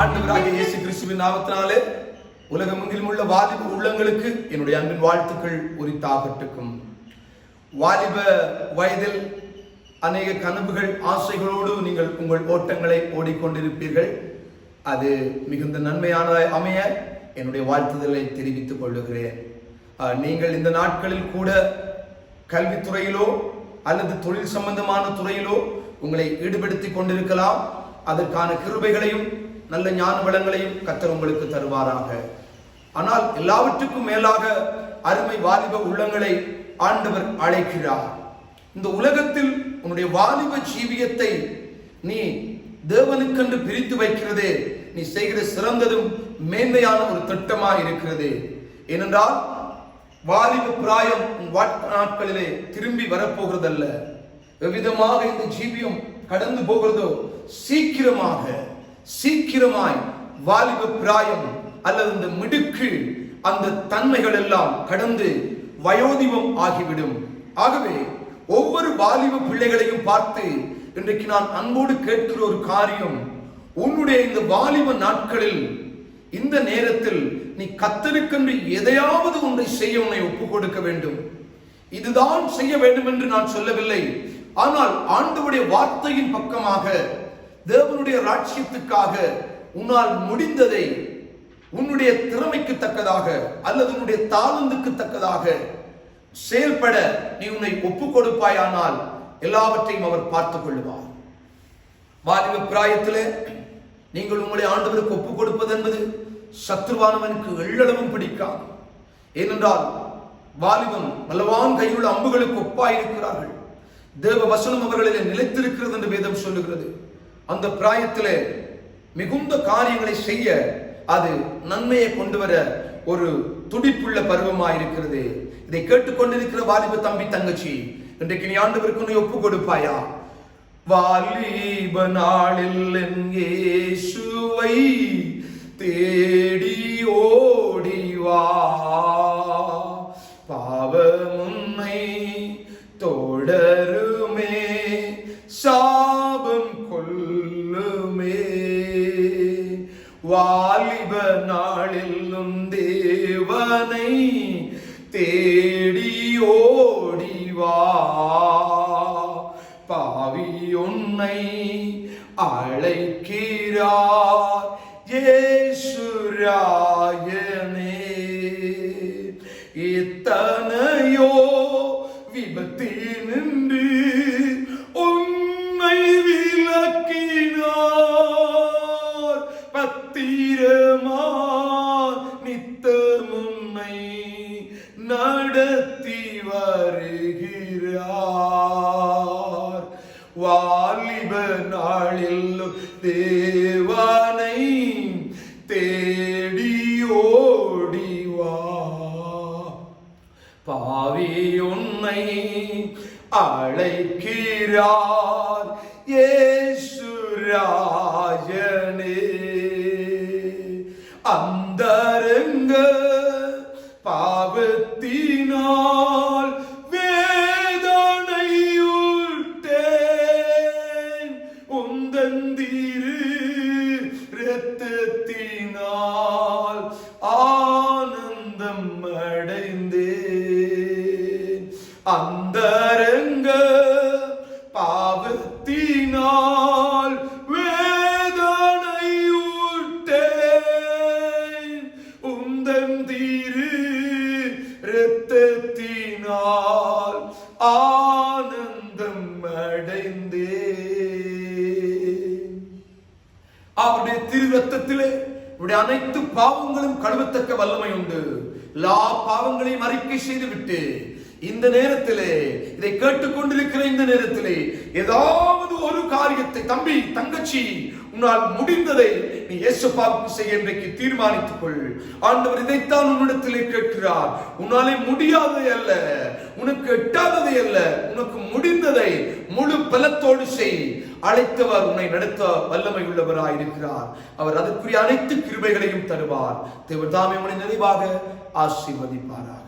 ஆண்டவராகிய இயேசு கிறிஸ்துவின் நாமத்தினாலே உலகமெங்கிலும் உள்ள வாலிப உள்ளங்களுக்கு என்னுடைய அன்பின் வாழ்த்துக்கள் உரித்தாகட்டுக்கும் வாலிப வயதில் அநேக கனவுகள் ஆசைகளோடு நீங்கள் உங்கள் ஓட்டங்களை ஓடிக்கொண்டிருப்பீர்கள். அது மிகுந்த நன்மையானதாய் அமைய என்னுடைய வாழ்த்துதலை தெரிவித்துக் கொள்ளுகிறேன். நீங்கள் இந்த நாட்களில் கூட கல்வித்துறையிலோ அல்லது தொழில் சம்பந்தமான துறையிலோ உங்களை ஈடுபடுத்திக் கொண்டிருக்கலாம். அதற்கான கிருபைகளையும் நல்ல ஞான வளங்களையும் கத்தர் உங்களுக்கு தருவாராக. ஆனால் எல்லாவற்றுக்கும் மேலாக அருமை வாலிப உள்ளங்களை ஆண்டவர் அழைக்கிறார். இந்த உலகத்தில் உன்னுடைய வாலிப ஜீவியத்தை நீ தேவனுக்கென்று பிரித்து வைக்கிறதே நீ செய்கிற சிறந்ததும் மேன்மையான ஒரு திட்டமாக இருக்கிறது. ஏனென்றால் வாலிப பிராயம் நாட்களிலே திரும்பி வரப்போகிறதல்ல. எவ்விதமாக இந்த ஜீவியம் கடந்து போகிறதோ சீக்கிரமாக. சீக்கிரமாய் வாலிப பிராயம் அல்லது இந்த மிடுக்கு அந்த தன்மைகள் எல்லாம் கடந்து வயோதிபம் ஆகிவிடும். ஆகவே ஒவ்வொரு வாலிப பிள்ளைகளையும் பார்த்து இன்றைக்கு நான் அன்போடு கேட்கிற ஒரு காரியம் உன்னுடைய இந்த வாலிப நாட்களில் இந்த நேரத்தில் நீ கத்தருக்கென்று எதையாவது ஒன்றை செய்ய உன்னை ஒப்புக் கொடுக்க வேண்டும். இதுதான் செய்ய வேண்டும் என்று நான் சொல்லவில்லை. ஆனால் ஆண்டவுடைய வார்த்தையின் பக்கமாக தேவனுடைய ராட்சியத்துக்காக உன்னால் முடிந்ததை உன்னுடைய திறமைக்கு தக்கதாக அல்லது உன்னுடைய தாளந்துக்கு தக்கதாக செயல்பட நீ உன்னை ஒப்பு கொடுப்பாயானால் எல்லாவற்றையும் அவர் பார்த்துக் கொள்வார் வாலிப பிராயத்திலே நீங்கள் உங்களை ஆண்டவருக்கு ஒப்புக் கொடுப்பது என்பது சத்ருவானவனுக்கு எள்ளளவும் பிடிக்காது. ஏனென்றால் வாலிபன் வல்லவான் கையுள்ள அம்புகளுக்கு ஒப்பாயிருக்கிறார்கள். தேவ வசனம் அவர்களிடம் நிலைத்திருக்கிறது என்று வேதம் சொல்லுகிறது. அந்த பிராயத்திலே மிகுந்த காரியங்களை செய்ய அது நன்மையை கொண்டு வர ஒரு துடிப்புள்ள பருவமாயிருக்கிறது. இதை கேட்டுக்கொண்டிருக்கிற வாலிப தம்பி தங்கச்சி இன்றைக்கு நீ ஆண்டவருக்கு நீ ஒப்பு கொடுப்பாயா? வாலிப நாளில் என் சுவை தேடி ஓ வாலிப நாளிலும் தேவனை தேடி ஓடி வா பாவி உன்னை அழைக்கிறார் பத்திரமா நித்தம் உன்னை நடத்தி வருகிறார் வாலிப நாளில் தேவனை தேடி ஓடி வா பாவி உன்னை அழைக்கிறார் இயேசுராஜனே அவருடைய திரு ரத்தத்திலே உடைய அனைத்து பாவங்களும் கழுவத்தக்க வல்லமை உண்டு. எல்லா பாவங்களையும் அறிக்கை செய்து விட்டு இந்த நேரத்திலே இதை கேட்டுக்கொண்டிருக்கிற இந்த நேரத்திலே ஏதாவது ஒரு காரியத்தை தம்பி தங்கச்சி உன்னால் முடிந்ததை நீ இயேசுப்பாவுக்கு செய்ய இன்றைக்கு தீர்மானித்துக் கொள். ஆண்டவர் இதைத்தான் உன்னிடத்திலே கேட்கிறார். உன்னாலே முடியாததை அல்ல உனக்கு எட்டாததை அல்ல உனக்கு முடிந்ததை முழு பலத்தோடு செய். அழைத்தவர் உன்னை நடத்த வல்லமை உள்ளவராய் இருக்கிறார். அவர் அதற்குரிய அனைத்து கிருபைகளையும் தருவார். தேவர் தாமே உன்னை நிறைவாக ஆசீர்வதிப்பாராக.